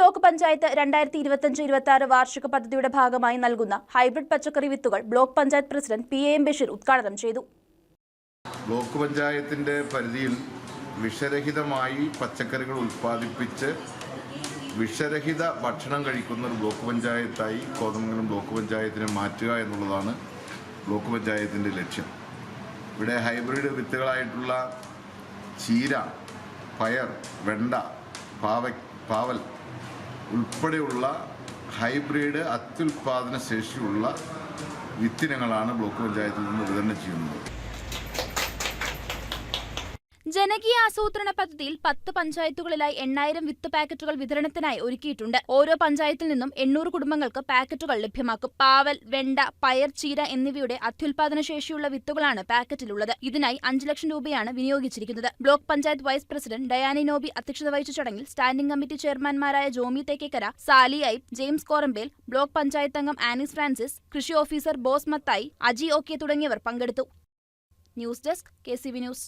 Block panchayat രണ്ടായിരത്തി ഇരുപത്തിയഞ്ച് ഇരുപത്തി ആറ് വാർഷിക പദ്ധതിയുടെ ഭാഗമായി നൽകുന്ന ഹൈബ്രിഡ് പച്ചക്കറി വിത്തുകൾ block panchayat president P A M Basheer ഉദ്ഘാടനം ചെയ്തു. ബ്ലോക്ക് പഞ്ചായത്തിന്റെ പരിധിയിൽ വിഷരഹിതമായി പച്ചക്കറികൾ ഉൽപ്പാദിപ്പിച്ച് വിഷരഹിത ഭക്ഷണം കഴിക്കുന്ന ഒരു ബ്ലോക്ക് പഞ്ചായത്തായി കോതമംഗലം ബ്ലോക്ക് പഞ്ചായത്തിനെ മാറ്റുക എന്നുള്ളതാണ് ബ്ലോക്ക് പഞ്ചായത്തിന്റെ ലക്ഷ്യം. ഇവിടെ ഹൈബ്രിഡ് വിത്തുകളായിട്ടുള്ള ചീര പയർ വെണ്ട പാവ പാവൽ ഉൾപ്പെടെയുള്ള ഹൈബ്രിഡ് അത്യുൽപാദന ശേഷിയുള്ള വിത്തിനങ്ങളാണ് ബ്ലോക്ക് പഞ്ചായത്തിൽ നിന്ന് വിതരണം ചെയ്യുന്നത്. ജനകീയ ആസൂത്രണ പദ്ധതിയിൽ പത്ത് പഞ്ചായത്തുകളിലായി എണ്ണായിരം വിത്ത് പാക്കറ്റുകൾ വിതരണത്തിനായി ഒരുക്കിയിട്ടുണ്ട്. ഓരോ പഞ്ചായത്തിൽ നിന്നും എണ്ണൂറ് കുടുംബങ്ങൾക്ക് പാക്കറ്റുകൾ ലഭ്യമാക്കും. പാവൽ വെണ്ട പയർ ചീര എന്നിവയുടെ അത്യുൽപാദന ശേഷിയുള്ള വിത്തുകളാണ് പാക്കറ്റിലുള്ളത്. ഇതിനായി അഞ്ച് ലക്ഷം രൂപയാണ് വിനിയോഗിച്ചിരിക്കുന്നത്. Block panchayat vice president Dayani Nobi അധ്യക്ഷത വഹിച്ച ചടങ്ങിൽ സ്റ്റാൻഡിംഗ് കമ്മിറ്റി ചെയർമാൻമാരായ Jomy Thekkekkara Sally ഐബ് James Korambel block panchayat അംഗം ആനിസ് ഫ്രാൻസിസ് കൃഷി ഓഫീസർ ബോസ് മത്തായി അജി ഓക്കെ തുടങ്ങിയവർ പങ്കെടുത്തു. News desk K news.